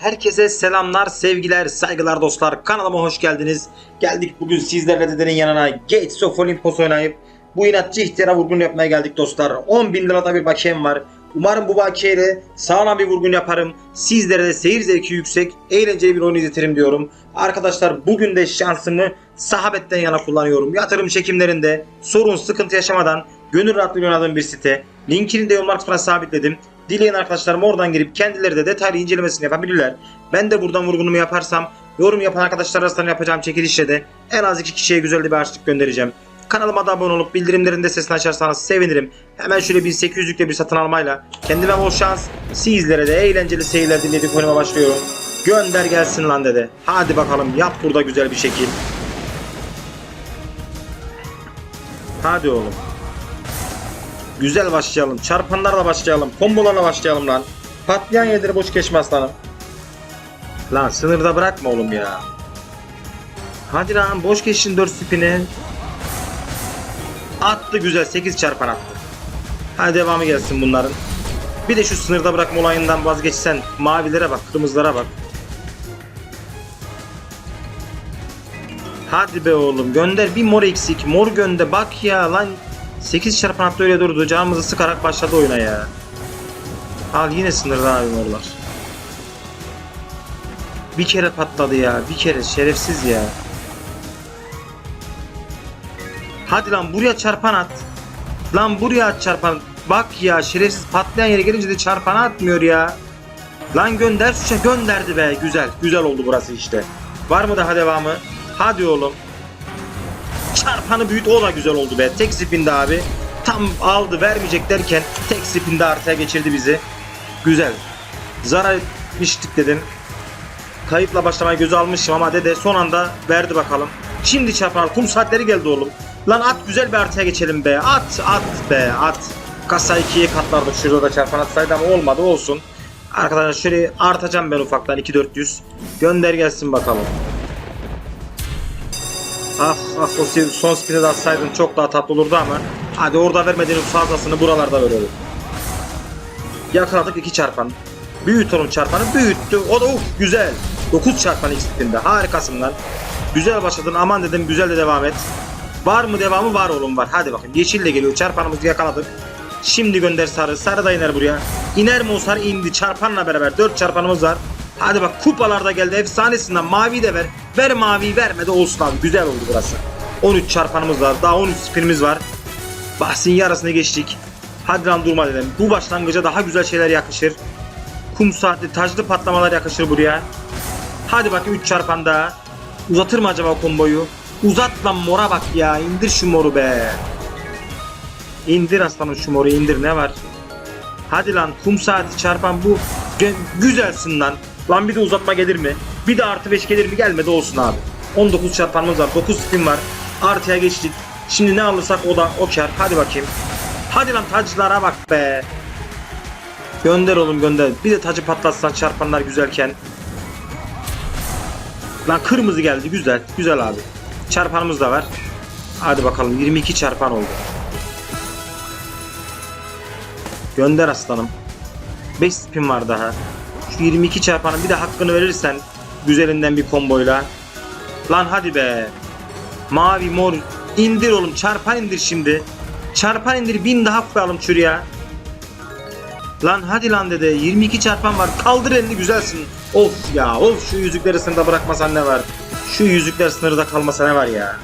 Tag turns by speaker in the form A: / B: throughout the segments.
A: Herkese selamlar, sevgiler, saygılar dostlar. Kanalıma hoş geldiniz. Geldik bugün sizlerle dedenin yanına Gates of Olympus oynayıp bu inatçı ihtiyara vurgun yapmaya geldik dostlar. 10 bin lirada bir bakiyem var. Umarım bu bakiyeyle sağlam bir vurgun yaparım. Sizlere de seyir zevki yüksek, eğlenceli bir oyun izletirim diyorum. Arkadaşlar bugün de şansımı sahabetten yana kullanıyorum. Yatırım çekimlerinde sorun, sıkıntı yaşamadan gönül rahatlığıyla oynadığım bir site. Linkini de yorumlar kısmına sabitledim. Dileyen arkadaşlarım oradan girip kendileri de detaylı incelemesini yapabilirler. Ben de buradan vurgunumu yaparsam yorum yapan arkadaşlar arasında yapacağım çekilişle de en az iki kişiye güzel bir harçlık göndereceğim. Kanalıma da abone olup bildirimlerin de sesini açarsanız sevinirim. Hemen şöyle 1800'lükle bir satın almayla kendime bol şans, sizlere de eğlenceli seyirler dinledik oyunuma başlıyorum. Gönder gelsin lan dede. Hadi bakalım yap burada güzel bir şekil. Hadi oğlum. Güzel başlayalım. Çarpanlarla başlayalım. Kombolarla başlayalım lan. Patlayan yerleri boş geçme aslanım. Lan sınırda bırakma oğlum ya. Hadi lan boş geçin 4 spini. Attı güzel 8 çarpan attı. Hadi devamı gelsin bunların. Bir de şu sınırda bırakma olayından vazgeçsen mavilere bak, kırmızılara bak. Hadi be oğlum gönder bir mor eksik. Mor gönde bak ya lan. 8 çarpan attı öyle durdu. Canımızı sıkarak başladı oyuna ya. Al yine sınırda abi morlar. Bir kere patladı ya. Bir kere şerefsiz ya. Hadi lan buraya çarpan at. Lan buraya at çarpan. Bak ya şerefsiz patlayan yere gelince de çarpan atmıyor ya. Lan gönder suça gönderdi be. Güzel. Güzel oldu burası işte. Var mı daha devamı? Hadi oğlum. Çarpanı büyüt o da güzel oldu be. Tek spinde abi. Tam aldı vermeyecek derken tek spinde artıya geçirdi bizi. Güzel. Zarar etmiştik dedim. Kayıpla başlamayı göze almışım ama dede son anda verdi bakalım. Şimdi çarpan kum saatleri geldi oğlum. Lan at güzel bir artıya geçelim be. At at be at. Kasa ikiye katlardık şurada da çarpan atsaydı ama olmadı olsun. Arkadaşlar şöyle artacağım ben ufaktan 2400. Gönder gelsin bakalım. Ah ah o son spini de atsaydın çok daha tatlı olurdu ama hadi orada vermediğinin fazlasını buralarda verelim. Yakaladık iki çarpan. Büyüt onun çarpanı büyüttü. O da uf güzel. 9 çarpan ilk spinde. Harikasın lan. Güzel başladın aman dedim güzel de devam et. Var mı devamı var oğlum var. Hadi bakın yeşil de geliyor. Çarpanımızı yakaladık. Şimdi gönder sarı. Sarı da iner buraya. İner mi o sarı indi. Çarpanla beraber 4 çarpanımız var. Hadi bak kupalarda geldi. Efsanesinden mavi de ver. Ver mavi verme de olsun abi. Güzel oldu burası. 13 çarpanımız var. Daha 13 spinimiz var. Bahsin yarısını geçtik. Hadi lan durma dedim. Bu başlangıca daha güzel şeyler yakışır. Kum saatli taclı patlamalar yakışır buraya. Hadi bakayım 3 çarpan daha. Uzatır mı acaba komboyu? Uzat lan mora bak ya. İndir şu moru be. İndir aslanım şu moru indir ne var? Hadi lan kum saati çarpan bu. Güzelsin lan. Lan bir de uzatma gelir mi? Bir de artı 5 gelir mi? Gelmedi olsun abi. 19 çarpanımız var. 9 spin var. Artıya geçtik. Şimdi ne alırsak o da o kar. Hadi bakayım. Hadi lan taclara bak be. Gönder oğlum gönder. Bir de tacı patlatsan çarpanlar güzelken. Lan kırmızı geldi güzel. Güzel abi. Çarpanımız da var. Hadi bakalım 22 çarpan oldu. Gönder aslanım. 5 spin var daha. Şu 22 çarpanın bir de hakkını verirsen güzelinden bir komboyla. Lan hadi be. Mavi mor indir oğlum çarpan indir şimdi. Çarpan indir bin daha koyalım şuraya. Lan hadi lan dede 22 çarpan var kaldır elini güzelsin. Of ya of şu yüzükleri sınırda bırakmasan ne var. Şu yüzükler sınırda kalmasa ne var ya.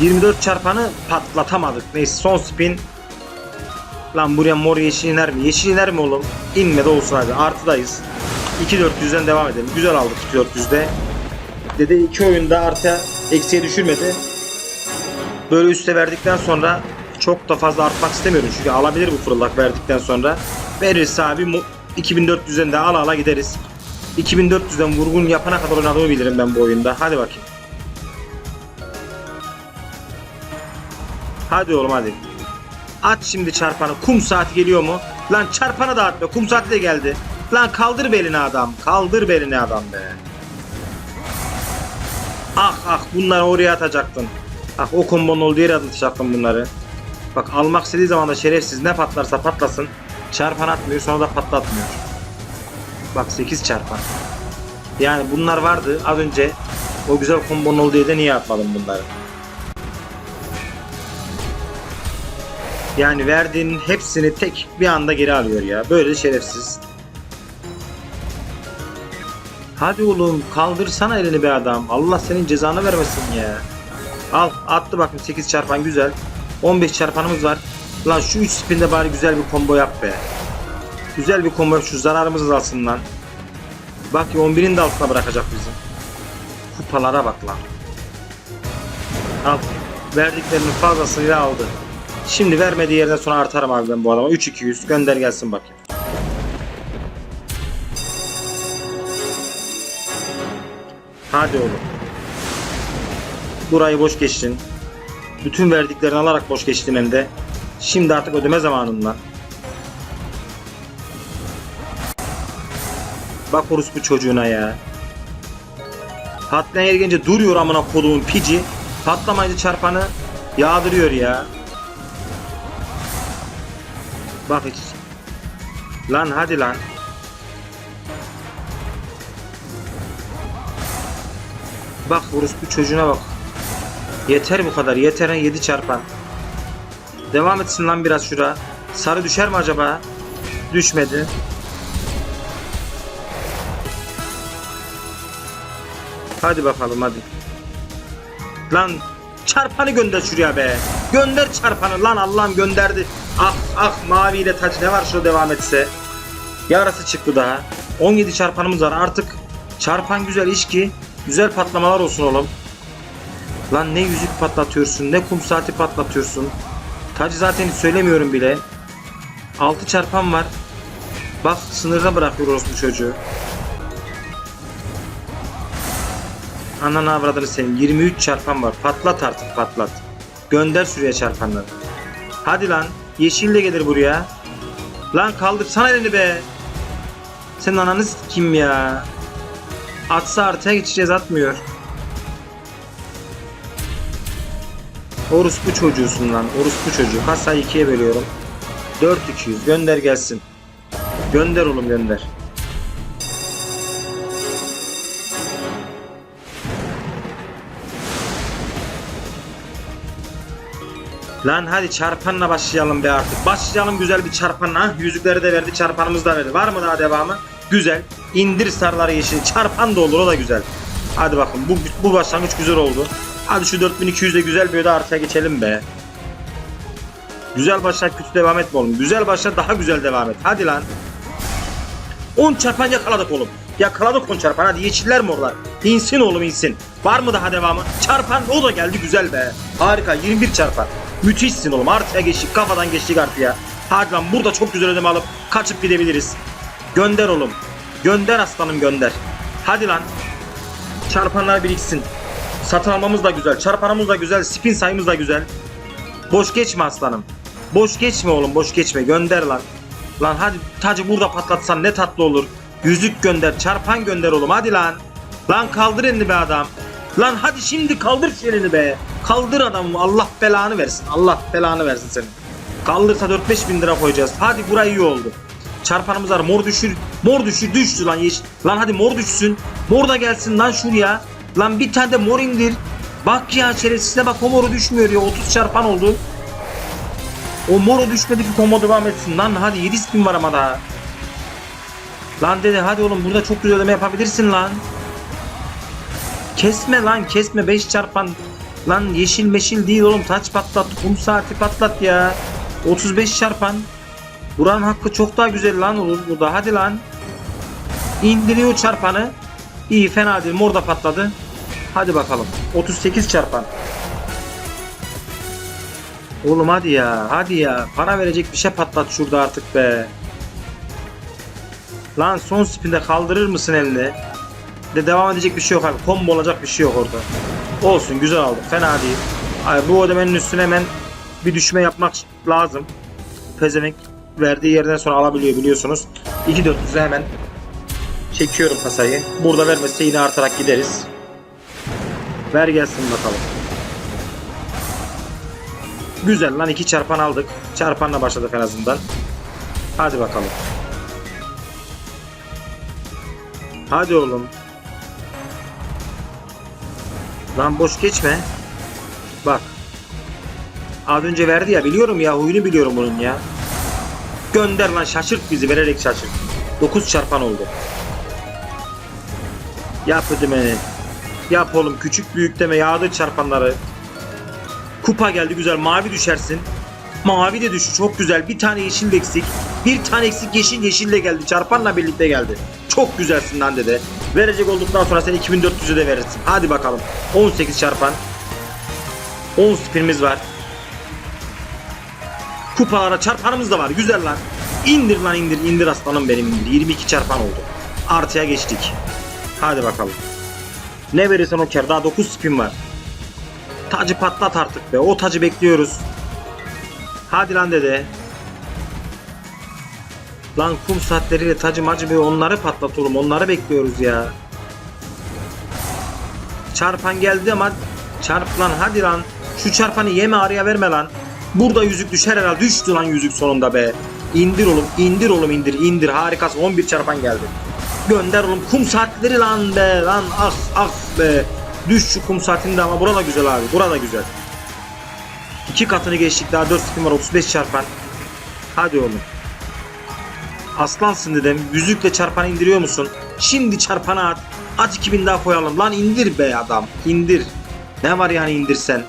A: 24 çarpanı patlatamadık. Neyse son spin. Lan buraya mor yeşil iner mi? Yeşil iner mi oğlum? İnmedi olsun hadi. Artıdayız. 2-400'den devam edelim. Güzel aldık 2-400'de. Dede iki oyunda artı eksiye düşürmedi. Böyle üste verdikten sonra çok da fazla artmak istemiyorum. Çünkü alabilir bu fırlak verdikten sonra. Verirse abi mu- 2400'den de ala ala gideriz. 2400'den vurgun yapana kadar oynadığımı bilirim ben bu oyunda. Hadi bakayım. Hadi oğlum hadi. At şimdi çarpanı. Kum saati geliyor mu? Lan çarpanı da at be. Kum saati de geldi. Lan kaldır belini adam. Kaldır belini adam be. Ah ah bunları oraya atacaktın. Ah o kombonun olduğu yere atacaktın bunları. Bak almak istediği zaman da şerefsiz ne patlarsa patlasın. Çarpan atmıyor sonra da patlatmıyor. Bak 8 çarpan. Yani bunlar vardı az önce. O güzel kombonun olduğu yerde niye atmadım bunları? Yani verdiğin hepsini tek bir anda geri alıyor ya. Böyle şerefsiz. Hadi oğlum kaldırsana elini be adam. Allah senin cezanı vermesin ya. Al attı bakın 8 çarpan güzel. 15 çarpanımız var. Lan şu 3 spinde bari güzel bir combo yap be. Güzel bir combo yap şu zararımız azalsın lan. Bak ya 11'in de altına bırakacak bizi. Kupalara bak lan. Al. Verdiklerinin fazlasıyla aldı. Şimdi vermediği yerden sonra artarım abi ben bu adama. 3-200 gönder gelsin bakayım. Hadi oğlum. Burayı boş geçtin. Bütün verdiklerini alarak boş geçtin hem de. Şimdi artık ödeme zamanından. Bak orospu çocuğuna ya. Patlayan yere gelince duruyor amına koduğun pici. Patlamayınca çarpanı yağdırıyor ya. Bak hiç. Lan hadi lan. Bak orospu çocuğuna bak. Yeter bu kadar. Yeter 7 çarpan. Devam etsin lan biraz şura. Sarı düşer mi acaba? Düşmedi. Hadi bakalım hadi. Lan çarpanı gönder şuraya be. Gönder çarpanı lan Allah'ım gönderdi. Ah ah maviyle taç ne var şu devam etse. Yarası çıktı daha. 17 çarpanımız var artık. Çarpan güzel iş ki. Güzel patlamalar olsun oğlum. Lan ne yüzük patlatıyorsun ne kum saati patlatıyorsun. Tacı zaten söylemiyorum bile. 6 çarpan var. Bak sınırda bırakıyoruz bu çocuğu. Ananı avradını senin 23 çarpan var. Patlat artık patlat. Gönder şuraya çarpanları. Hadi lan. Yeşille gelir buraya. Lan kaldırsana elini be. Senin ananı kim ya? Atsa artıya geçeceğiz atmıyor. Orospu çocuğusun lan. Orospu çocuğu. Kasayı ikiye bölüyorum. 4200 gönder gelsin. Gönder oğlum gönder. Lan hadi çarpanla başlayalım be artık. Başlayalım güzel bir çarpanla. Ha, Yüzükleri de verdi, çarpanımız da verdi. Var mı daha devamı? Güzel. İndir sarıları yeşil. Çarpan da olur o da güzel. Hadi bakın bu, bu başlangıç güzel oldu. Hadi şu 4200'de güzel bir öde artıya geçelim be. Güzel başla kötü devam etme oğlum. Güzel başla daha güzel devam et. Hadi lan. 10 çarpan yakaladık oğlum. Yakaladık 10 çarpan. Hadi yeşiller mi oralar? İnsin oğlum insin. Var mı daha devamı? Çarpan o da geldi güzel be. Harika 21 çarpan. Müthişsin oğlum. Artıya geçtik. Kafadan geçtik artıya. Hadi lan burada çok güzel ödeme alıp kaçıp gidebiliriz. Gönder oğlum. Gönder aslanım gönder. Hadi lan. Çarpanlar biriksin. Satın almamız da güzel. Çarpanımız da güzel. Spin sayımız da güzel. Boş geçme aslanım. Boş geçme oğlum boş geçme. Gönder lan. Lan hadi tacı burada patlatsan ne tatlı olur. Yüzük gönder. Çarpan gönder oğlum hadi lan. Lan kaldır elini be adam. Lan hadi şimdi kaldır elini be. Kaldır adamı. Allah belanı versin. Allah belanı versin senin. Kaldırsa 4-5 bin lira koyacağız. Hadi burayı iyi oldu. Çarpanımız var. Mor düşür. Mor düşür. Düştü lan yeşil. Lan hadi mor düşsün. Mor da gelsin lan şuraya. Lan bir tane de mor indir. Bak ya şerefsizine bak o moru düşmüyor ya. 30 çarpan oldu. O moru düşmedi ki combo devam etsin. Lan hadi 7 spin var ama daha. Lan dede hadi oğlum burada çok güzel ödeme yapabilirsin lan. Kesme lan kesme 5 çarpan. Lan yeşil meşil değil oğlum taç patlat kum saati patlat ya. 35 çarpan. Buranın hakkı çok daha güzel lan olur burada hadi lan. İndiriyor çarpanı. İyi fena değil mor da patladı. Hadi bakalım. 38 çarpan. Oğlum hadi ya hadi ya. Para verecek bir şey patlat şurada artık be. Lan son spinde kaldırır mısın elini? De devam edecek bir şey yok abi. Combo olacak bir şey yok orada. Olsun güzel aldık. Fena değil. Ay, bu ödemenin üstüne hemen bir düşme yapmak lazım. Pezevenk verdiği yerden sonra alabiliyor biliyorsunuz. 2400'e hemen çekiyorum kasayı. Burada vermezse yine artarak gideriz. Ver gelsin bakalım. Güzel lan iki çarpan aldık. Çarpanla başladık en azından. Hadi bakalım. Hadi oğlum. Lan boş geçme. Bak. Az önce verdi ya biliyorum ya huyunu biliyorum bunun ya. Gönder lan şaşırt bizi vererek şaşırt. 9 çarpan oldu. Yap ödemeni. Yap oğlum küçük büyük deme yağdır çarpanları. Kupa geldi güzel mavi düşersin. Mavi de düştü çok güzel. Bir tane yeşil eksik. Bir tane yeşil yeşil de geldi. Çarpanla birlikte geldi. Çok güzelsin lan dede. Verecek olduktan sonra sen 2400'e de verirsin. Hadi bakalım. 18 çarpan. 10 spinimiz var. Kupalara çarpanımız da var. Güzel lan. İndir lan indir. indir aslanım benim indir. 22 çarpan oldu. Artıya geçtik. Hadi bakalım. Ne verirsen o kar. Daha 9 spin var. Tacı patlat artık be. O tacı bekliyoruz. Hadi lan dede. Lan kum saatleriyle tacı macı be onları patlat oğlum. Onları bekliyoruz ya. Çarpan geldi ama çarp lan hadi lan. Şu çarpanı yeme araya verme lan. Burada yüzük düşer herhalde. Düştü lan yüzük sonunda be. İndir oğlum indir oğlum indir indir. Harikasın 11 çarpan geldi. Gönder oğlum kum saatleri lan be lan ah ah be. Düş şu kum saatinde ama burada güzel abi. Burada güzel. İki katını geçtik daha 4 spin var 35 çarpan. Hadi oğlum. Aslansın dedim. Yüzükle çarpanı indiriyor musun? Şimdi çarpanı at. At 2000 daha koyalım. Lan indir be adam. İndir. Ne var yani indirsen?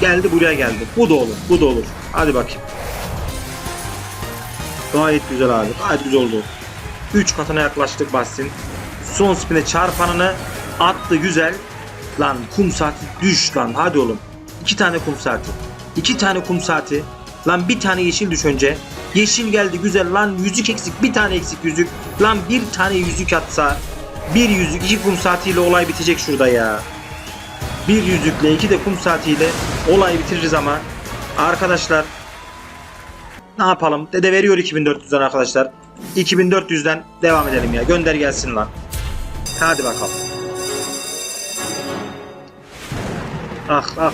A: Geldi buraya geldi. Bu da olur. Bu da olur. Hadi bakayım. Gayet güzel abi. Gayet güzel oldu. 3 katına yaklaştık Bastin. Son spine çarpanını attı güzel. Lan kum saati düş lan hadi oğlum. 2 tane kum saati. 2 tane kum saati. Lan bir tane yeşil düş önce. Yeşil geldi güzel lan yüzük eksik bir tane eksik yüzük. Lan bir tane yüzük atsa. Bir yüzük iki kum saatiyle olay bitecek şurada ya. Bir yüzükle iki de kum saatiyle olay bitiririz ama. Arkadaşlar ne yapalım? Dede veriyor 2400'den arkadaşlar. 2400'den devam edelim ya. Gönder gelsin lan. Hadi bakalım. Ah ah.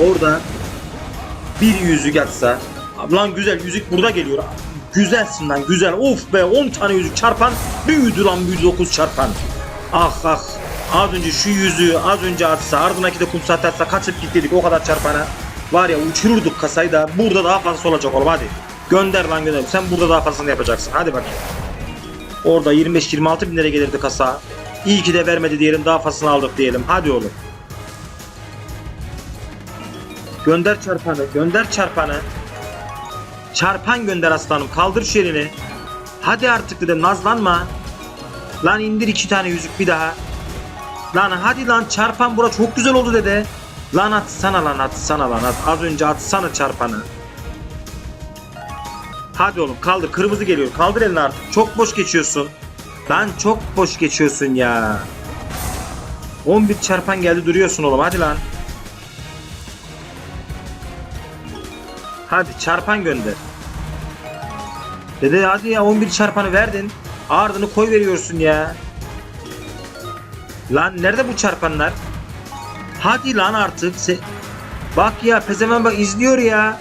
A: Orada bir yüzük atsa. Lan güzel yüzük burada geliyor. Güzelsin lan güzel. Of be 10 tane yüzük çarpan. Büyüdü lan büyüdü 9 çarpan. Ah ah. Az önce şu yüzüğü az önce atsa ardındaki de kum saat atsa kaçıp gittik o kadar çarpana. Var ya uçururduk kasayı da burada daha fazlası olacak oğlum hadi. Gönder lan gönder. Sen burada daha fazlasını yapacaksın. Hadi bakayım. Orada 25-26 bin lira gelirdi kasa. İyi ki de vermedi diyelim daha fazlasını aldık diyelim. Hadi oğlum. Gönder çarpanı. Gönder çarpanı. Çarpan gönder aslanım. Kaldır şu elini. Hadi artık dedim nazlanma. Lan indir iki tane yüzük bir daha. Lan hadi lan çarpan bura çok güzel oldu dede. Lan atsana lan atsana lan at. Az önce atsana çarpanı. Hadi oğlum kaldır kırmızı geliyor. Kaldır elini artık. Çok boş geçiyorsun. Lan çok boş geçiyorsun ya. 11 çarpan geldi duruyorsun oğlum hadi lan. Hadi çarpan gönder. Dede hadi ya 11 çarpanı verdin. Ardını koy veriyorsun ya. Lan nerede bu çarpanlar? Hadi lan artık. Se bak ya pezemen bak izliyor ya.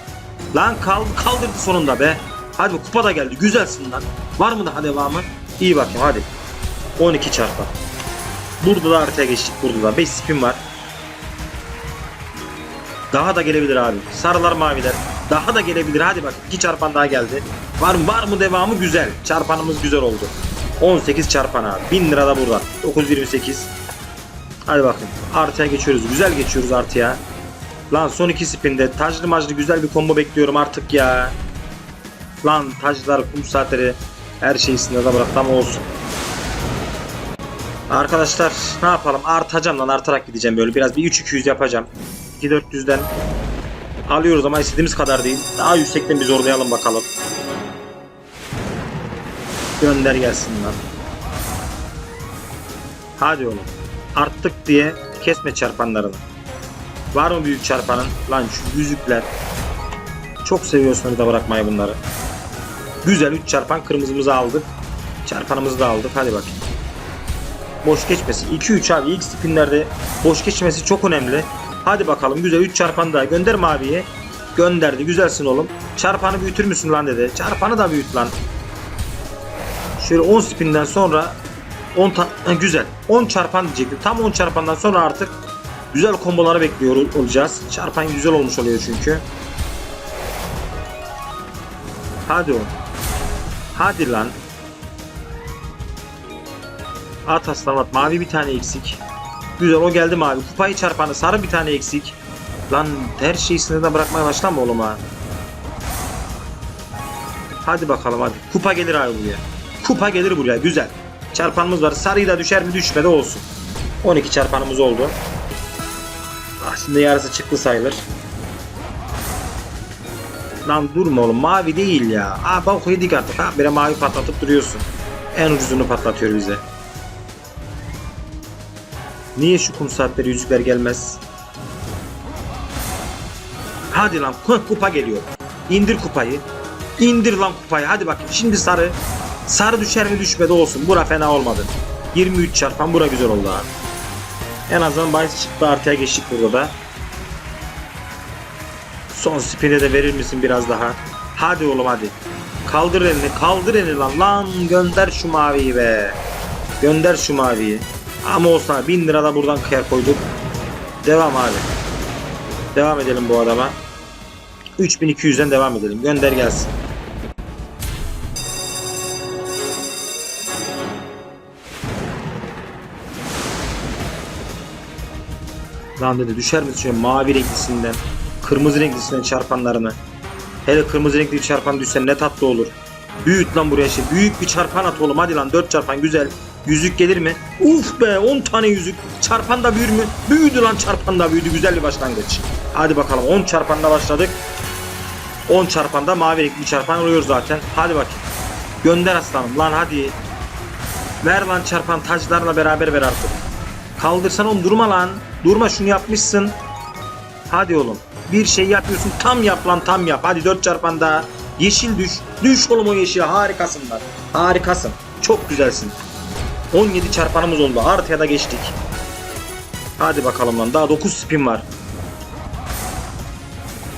A: Lan kal kaldırdı sonunda be. Hadi kupa da geldi. Güzelsin lan. Var mı daha devamı? İyi bakayım hadi. 12 çarpan. Burada da haritaya geçtik burada da. 5 spin var. Daha da gelebilir abi. Sarılar maviler. Daha da gelebilir. Hadi bak. 2 çarpan daha geldi. Var mı? Var mı devamı? Güzel. Çarpanımız güzel oldu. 18 çarpan abi. 1000 lira da burada. 928. Hadi bakın. Artıya geçiyoruz. Güzel geçiyoruz artıya. Lan son iki spinde taclı maclı güzel bir combo bekliyorum artık ya. Lan taclar, kum saatleri her şeyi sınırda bıraktı ama olsun. Arkadaşlar ne yapalım artacağım lan artarak gideceğim böyle biraz bir 3-200 yapacağım. 2-400'den alıyoruz ama istediğimiz kadar değil. Daha yüksekten bir zorlayalım bakalım. Gönder gelsin lan. Hadi oğlum. Arttık diye kesme çarpanlarını. Var mı büyük çarpanın? Lan şu yüzükler. Çok seviyorsun da bırakmayı bunları. Güzel 3 çarpan kırmızımızı aldık. Çarpanımızı da aldık. Hadi bakayım. Boş geçmesi. 2-3 abi ilk spinlerde boş geçmesi çok önemli. Hadi bakalım güzel 3 çarpan daha gönder maviye. Gönderdi güzelsin oğlum. Çarpanı büyütür müsün lan dedi. Çarpanı da büyüt lan. Şöyle 10 spinden sonra 10 ta- ha, güzel. 10 çarpan diyecektim. Tam 10 çarpandan sonra artık güzel komboları bekliyor ol- olacağız. Çarpan güzel olmuş oluyor çünkü. Hadi o. Hadi lan. At aslan at. Mavi bir tane eksik. Güzel o geldi mavi. Kupayı çarpanı sarı bir tane eksik. Lan her şeyi sınırda bırakmaya başlama oğlum ha. Hadi bakalım hadi. Kupa gelir abi buraya. Kupa gelir buraya. Güzel. Çarpanımız var. Sarıyla düşer mi düşmedi olsun. 12 çarpanımız oldu. Ah, şimdi yarısı çıktı sayılır. Lan durma oğlum mavi değil ya. Aa bak yedik artık ha. Bire mavi patlatıp duruyorsun. En ucuzunu patlatıyor bize. Niye şu kum saatleri yüzükler gelmez? Hadi lan kupa geliyor. İndir kupayı. İndir lan kupayı. Hadi bakayım. Şimdi sarı. Sarı düşer mi düşmedi olsun. Bura fena olmadı. 23 çarpan bura güzel oldu abi. En azından bahis çıktı artıya geçtik burada da. Son spine de verir misin biraz daha? Hadi oğlum hadi. Kaldır elini kaldır elini lan. Lan gönder şu maviyi be. Gönder şu maviyi. Ama olsun abi 1000 lira da buradan kıyar koyduk. Devam abi. Devam edelim bu adama. 3200'den devam edelim. Gönder gelsin. Lan dedi düşer mi şöyle mavi renklisinden, kırmızı renklisinden çarpanlarını. Hele kırmızı renkli bir çarpan düşse ne tatlı olur. Büyüt lan buraya şey. Büyük bir çarpan at oğlum hadi lan 4 çarpan güzel. Yüzük gelir mi? Uf be 10 tane yüzük. Çarpan da büyür mü? Büyüdü lan çarpan da büyüdü. Güzel bir başlangıç. Hadi bakalım 10 çarpanda başladık. 10 çarpanda mavi renkli çarpan oluyor zaten. Hadi bakayım. Gönder aslanım lan hadi. Ver lan çarpan taclarla beraber ver artık. Kaldırsan oğlum durma lan. Durma şunu yapmışsın. Hadi oğlum. Bir şey yapıyorsun tam yap lan tam yap. Hadi 4 çarpan daha. Yeşil düş. Düş oğlum o yeşile harikasın lan. Harikasın. Çok güzelsin. 17 çarpanımız oldu. Artıya da geçtik. Hadi bakalım lan. Daha 9 spin var.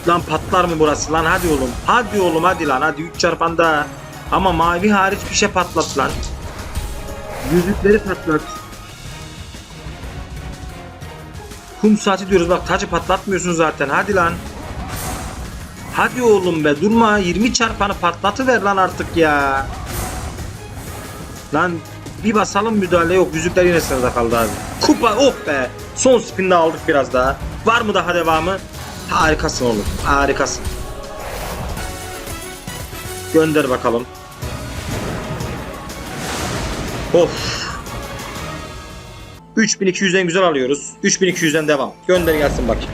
A: Lan patlar mı burası lan hadi oğlum. Hadi oğlum hadi lan hadi 3 çarpan daha. Ama mavi hariç bir şey patlat lan. Yüzükleri patlat. Kum saati diyoruz bak tacı patlatmıyorsun zaten hadi lan. Hadi oğlum be durma 20 çarpanı patlatıver lan artık ya. Lan bir basalım müdahale yok yüzükler yine sırada kaldı abi. Kupa oh be son spinde aldık biraz daha. Var mı daha devamı? Harikasın oğlum harikasın. Gönder bakalım. Of. 3200'den güzel alıyoruz. 3200'den devam. Gönder gelsin bakayım.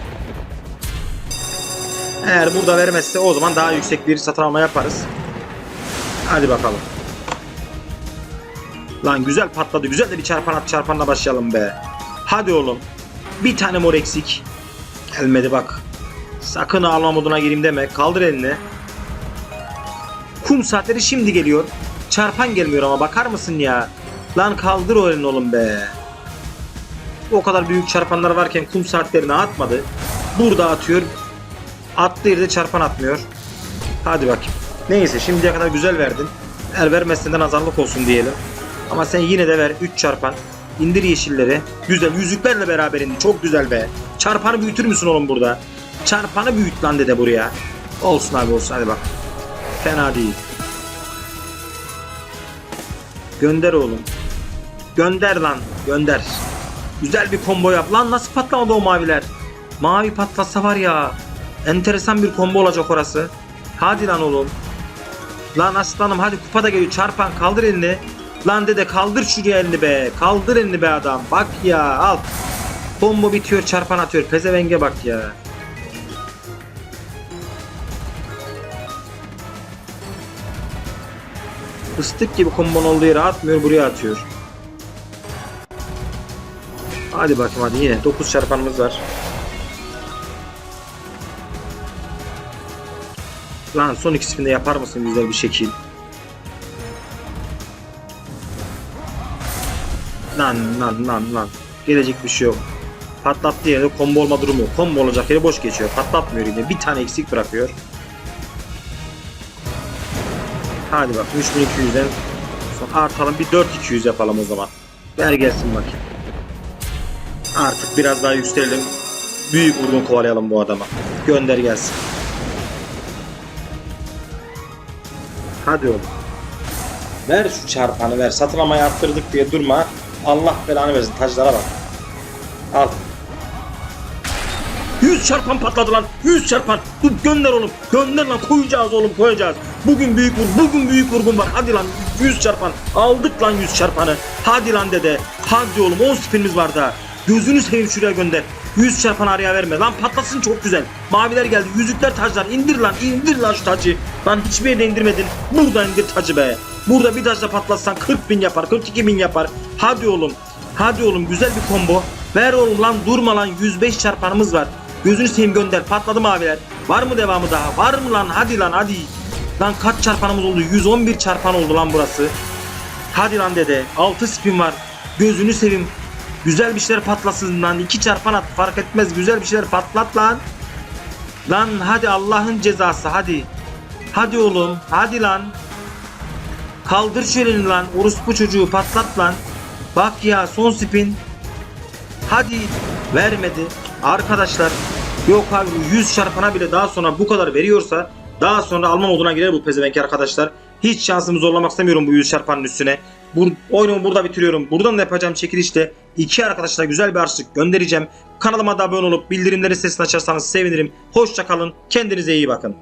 A: Eğer burada vermezse o zaman daha yüksek bir satın alma yaparız. Hadi bakalım. Lan güzel patladı. Güzel de bir çarpan at çarpanla başlayalım be. Hadi oğlum. Bir tane mor eksik. Gelmedi bak. Sakın ağlama moduna gireyim deme. Kaldır elini. Kum saatleri şimdi geliyor. Çarpan gelmiyor ama bakar mısın ya? Lan kaldır o elini oğlum be. O kadar büyük çarpanlar varken kum saatlerini atmadı. Burada atıyor. Attığı yerde çarpan atmıyor. Hadi bakayım. Neyse şimdiye kadar güzel verdin. Eğer vermezsen de nazarlık olsun diyelim. Ama sen yine de ver 3 çarpan. İndir yeşilleri. Güzel yüzüklerle beraber indi. Çok güzel be. Çarpanı büyütür müsün oğlum burada? Çarpanı büyüt lan dede buraya. Olsun abi olsun hadi bak. Fena değil. Gönder oğlum. Gönder lan. Gönder. Güzel bir combo yap. Lan nasıl patlamadı o maviler? Mavi patlasa var ya. Enteresan bir combo olacak orası. Hadi lan oğlum. Lan aslanım hadi kupa da geliyor. Çarpan kaldır elini. Lan dede kaldır şuraya elini be. Kaldır elini be adam. Bak ya al. Combo bitiyor çarpan atıyor. Pezevenge bak ya. Fıstık gibi kombon olduğu yere atmıyor buraya atıyor. Hadi bakayım hadi yine 9 çarpanımız var. Lan son ikisini de yapar mısın güzel bir şekil? Lan lan lan lan. Gelecek bir şey yok. Patlattığı yerde combo olma durumu yok. Combo olacak yere boş geçiyor. Patlatmıyor yine. Bir tane eksik bırakıyor. Hadi bak 3200'den sonra artalım bir 4200 yapalım o zaman. Ver gelsin bakayım. Artık biraz daha yükselelim. Büyük vurgun kovalayalım bu adama. Gönder gelsin. Hadi oğlum. Ver şu çarpanı ver. Satılamayı arttırdık diye durma. Allah belanı versin. Taclara bak. Al. 100 çarpan patladı lan. 100 çarpan. Dur gönder oğlum. Gönder lan. Koyacağız oğlum koyacağız. Bugün büyük vur. Bugün büyük vurgun var. Hadi lan 100 çarpan. Aldık lan 100 çarpanı. Hadi lan dede. Hadi oğlum 10 spinimiz var daha. Gözünü seveyim şuraya gönder. 100 çarpan araya verme. Lan patlasın çok güzel. Maviler geldi. Yüzükler taclar. İndir lan. indir lan şu tacı. Lan hiçbir yerde indirmedin. Burada indir tacı be. Burada bir tacla patlatsan 40 bin yapar. 42 bin yapar. Hadi oğlum. Hadi oğlum güzel bir combo. Ver oğlum lan durma lan 105 çarpanımız var. Gözünü seveyim gönder patladı maviler. Var mı devamı daha? Var mı lan hadi lan hadi. Lan kaç çarpanımız oldu? 111 çarpan oldu lan burası. Hadi lan dede 6 spin var. Gözünü seveyim. Güzel bir şeyler patlasın lan. 2 çarpan at fark etmez. Güzel bir şeyler patlat lan. Lan hadi Allah'ın cezası hadi. Hadi oğlum hadi lan. Kaldır elini lan. Orospu çocuğu patlat lan. Bak ya son spin. Hadi vermedi. Arkadaşlar yok abi bu 100 çarpana bile daha sonra bu kadar veriyorsa daha sonra Alman moduna girer bu pezevenk arkadaşlar. Hiç şansımı zorlamak istemiyorum bu 100 çarpanın üstüne. Bu oyunumu burada bitiriyorum. Buradan da yapacağım çekilişte iki arkadaşla güzel bir harçlık göndereceğim. Kanalıma da abone olup bildirimleri sesini açarsanız sevinirim. Hoşça kalın. Kendinize iyi bakın.